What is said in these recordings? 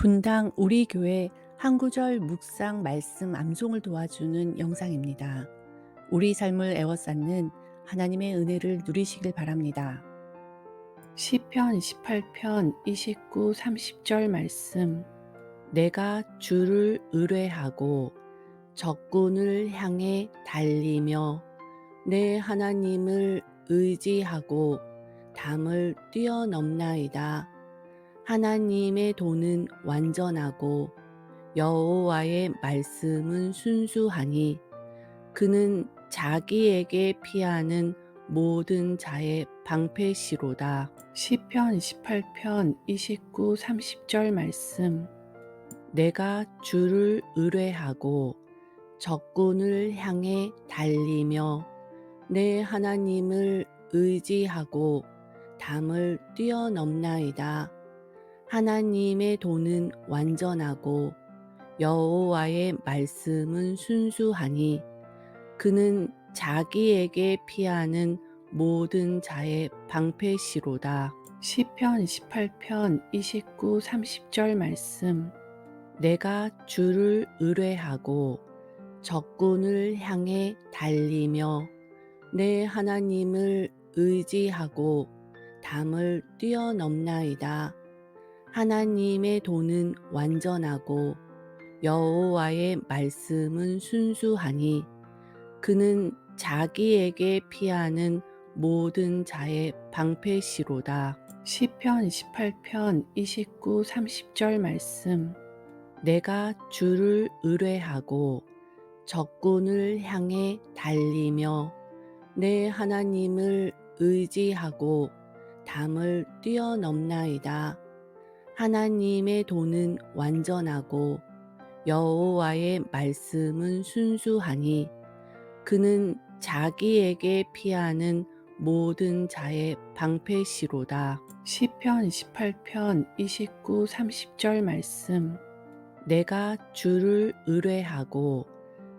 분당 우리 교회 한 구절 묵상 말씀 암송을 도와주는 영상입니다. 우리 삶을 애워싸는 하나님의 은혜를 누리시길 바랍니다. 시편 28편 29, 30절 말씀 내가 주를 의뢰하고 적군을 향해 달리며 내 하나님을 의지하고 담을 뛰어넘나이다. 하나님의 도는 완전하고 여호와의 말씀은 순수하니 그는 자기에게 피하는 모든 자의 방패시로다. 시편 28편 29, 30절 말씀 내가 주를 의뢰하고 적군을 향해 달리며 내 하나님을 의지하고 담을 뛰어넘나이다. 하나님의 도는 완전하고 여호와의 말씀은 순수하니 그는 자기에게 피하는 모든 자의 방패시로다. 시편 28편 29, 30절 말씀 내가 주를 의뢰하고 적군을 향해 달리며 내 하나님을 의지하고 담을 뛰어넘나이다. 하나님의 도는 완전하고 여호와의 말씀은 순수하니 그는 자기에게 피하는 모든 자의 방패시로다. 시편 28편 29, 30절 말씀 내가 주를 의뢰하고 적군을 향해 달리며 내 하나님을 의지하고 담을 뛰어넘나이다. 하나님의 도는 완전하고 여호와의 말씀은 순수하니 그는 자기에게 피하는 모든 자의 방패시로다. 시편 28편 29, 30절 말씀 내가 주를 의뢰하고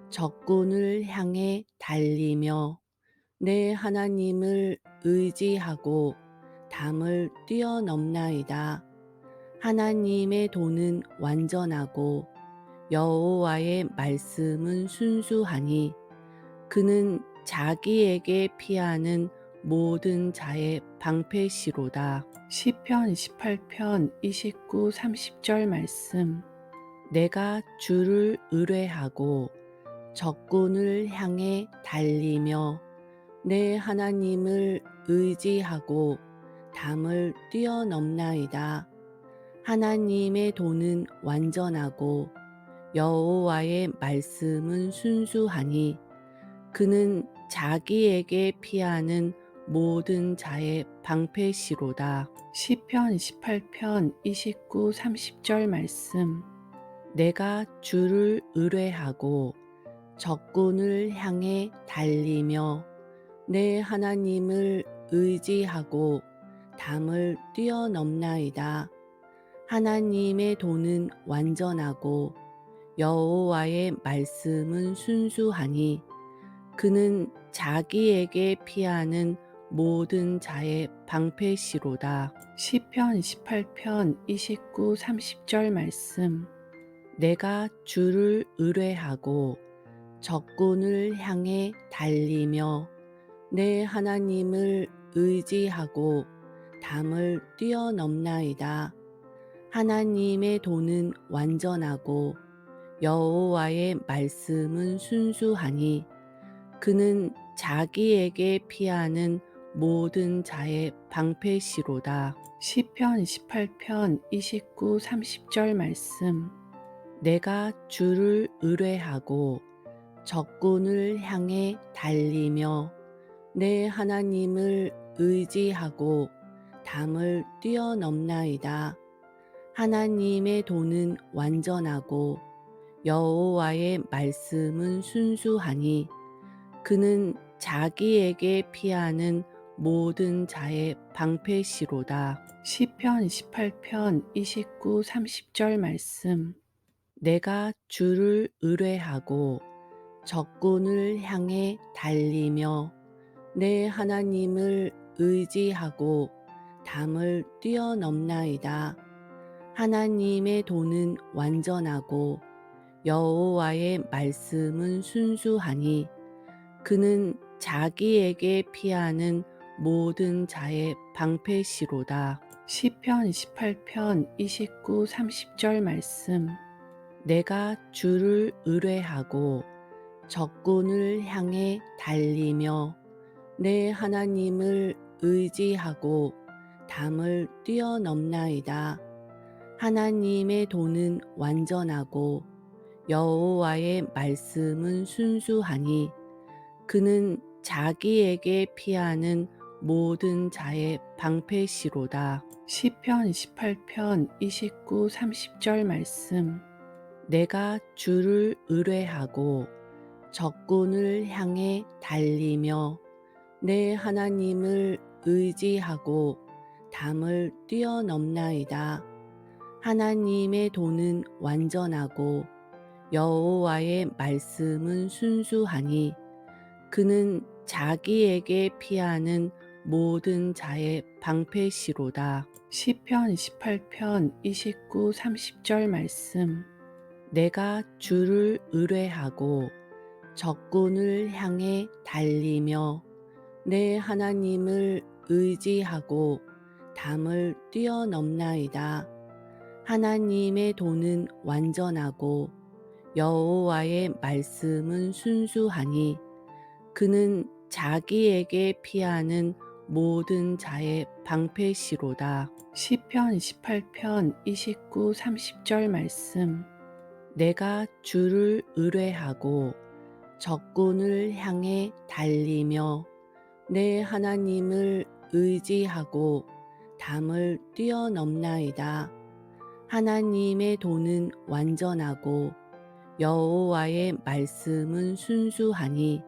적군을 향해 달리며 내 하나님을 의지하고 담을 뛰어넘나이다. 하나님의 도는 완전하고 여호와의 말씀은 순수하니 그는 자기에게 피하는 모든 자의 방패시로다. 시편 28편 29, 30절 말씀 내가 주를 의뢰하고 적군을 향해 달리며 내 하나님을 의지하고 담을 뛰어넘나이다. 하나님의 도는 완전하고 여호와의 말씀은 순수하니 그는 자기에게 피하는 모든 자의 방패시로다. 시편 28편 29, 30절 말씀 내가 주를 의뢰하고 적군을 향해 달리며 내 하나님을 의지하고 담을 뛰어넘나이다. 하나님의 도는 완전하고 여호와의 말씀은 순수하니 그는 자기에게 피하는 모든 자의 방패시로다. 시편 28편 29, 30절 말씀 내가 주를 의뢰하고 적군을 향해 달리며 내 하나님을 의지하고 담을 뛰어넘나이다. 하나님의 도는 완전하고 여호와의 말씀은 순수하니 그는 자기에게 피하는 모든 자의 방패시로다. 시편 28편 29, 30절 말씀 내가 주를 의뢰하고 적군을 향해 달리며 내 하나님을 의지하고 담을 뛰어넘나이다. 하나님의 도는 완전하고 여호와의 말씀은 순수하니 그는 자기에게 피하는 모든 자의 방패시로다. 시편 28편 29, 30절 말씀 내가 주를 의뢰하고 적군을 향해 달리며 내 하나님을 의지하고 담을 뛰어넘나이다. 하나님의 도는 완전하고 여호와의 말씀은 순수하니 그는 자기에게 피하는 모든 자의 방패시로다. 시편 28편 29, 30절 말씀 내가 주를 의뢰하고 적군을 향해 달리며 내 하나님을 의지하고 담을 뛰어넘나이다. 하나님의 도는 완전하고 여호와의 말씀은 순수하니 그는 자기에게 피하는 모든 자의 방패시로다. 시편 28편 29, 30절 말씀 내가 주를 의뢰하고 적군을 향해 달리며 내 하나님을 의지하고 담을 뛰어넘나이다. 하나님의 도는 완전하고 여호와의 말씀은 순수하니 그는 자기에게 피하는 모든 자의 방패시로다. 시편 28편 29, 30절 말씀 내가 주를 의뢰하고 적군을 향해 달리며 내 하나님을 의지하고 담을 뛰어넘나이다. 하나님의 도는 완전하고 여호와의 말씀은 순수하니 그는 자기에게 피하는 모든 자의 방패시로다. 시편 28편 29, 30절 말씀 내가 주를 의뢰하고 적군을 향해 달리며 내 하나님을 의지하고 담을 뛰어넘나이다. 하나님의 도는 완전하고 여호와의 말씀은 순수하니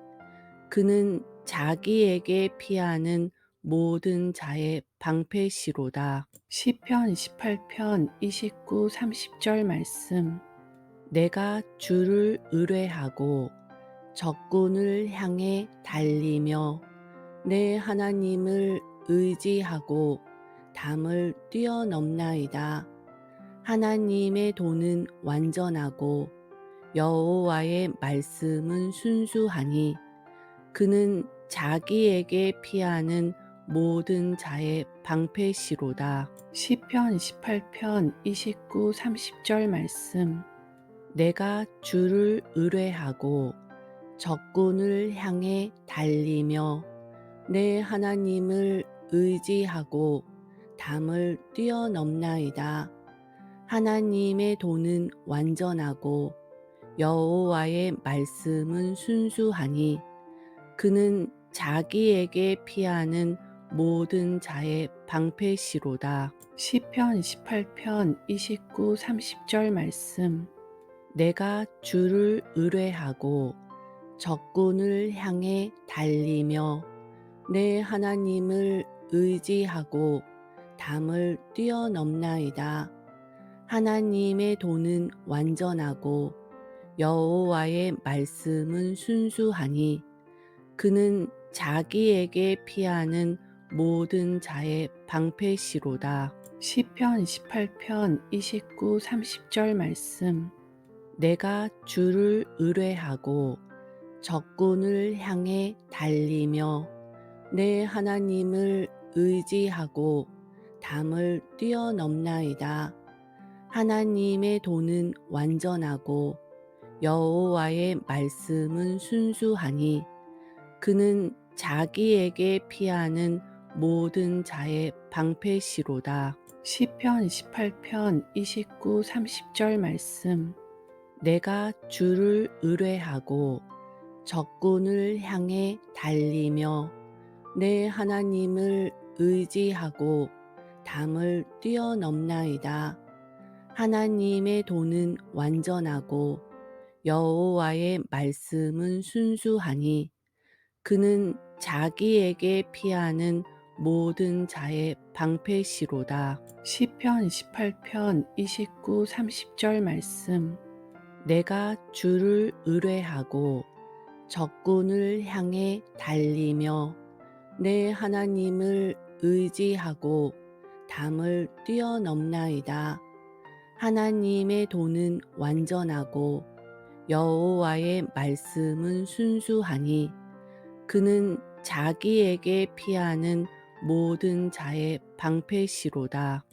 그는 자기에게 피하는 모든 자의 방패시로다. 시편 28편 29, 30절 말씀 내가 주를 의뢰하고 적군을 향해 달리며 내 하나님을 의지하고 담을 뛰어넘나이다. 하나님의 도는 완전하고 여호와의 말씀은 순수하니 그는 자기에게 피하는 모든 자의 방패시로다. 시편 28편 29, 30절 말씀 내가 주를 의뢰하고 적군을 향해 달리며 내 하나님을 의지하고 담을 뛰어넘나이다. 하나님의 도는 완전하고 여호와의 말씀은 순수하니 그는 자기에게 피하는 모든 자의 방패시로다. 시편 28편 29, 30절 말씀 내가 주를 의뢰하고 적군을 향해 달리며 내 하나님을 의지하고 담을 뛰어넘나이다. 하나님의 도는 완전하고 여호와의 말씀은 순수하니 그는 자기에게 피하는 모든 자의 방패시로다. 시편 28편 29, 30절 말씀 내가 주를 의뢰하고 적군을 향해 달리며 내 하나님을 의지하고 담을 뛰어넘나이다. 하나님의 도는 완전하고 여호와의 말씀은 순수하니 그는 자기에게 피하는 모든 자의 방패시로다. 시편 28편 29, 30절 말씀 내가 주를 의뢰하고 적군을 향해 달리며 내 하나님을 의지하고 담을 뛰어넘나이다. 하나님의 도는 완전하고 여호와의 말씀은 순수하니 그는 자기에게 피하는 모든 자의 방패시로다. 시편 28편 29, 30절 말씀 내가 주를 의뢰하고 적군을 향해 달리며 내 하나님을 의지하고 담을 뛰어넘나이다. 하나님의 도는 완전하고 여호와의 말씀은 순수하니 그는 자기에게 피하는 모든 자의 방패시로다.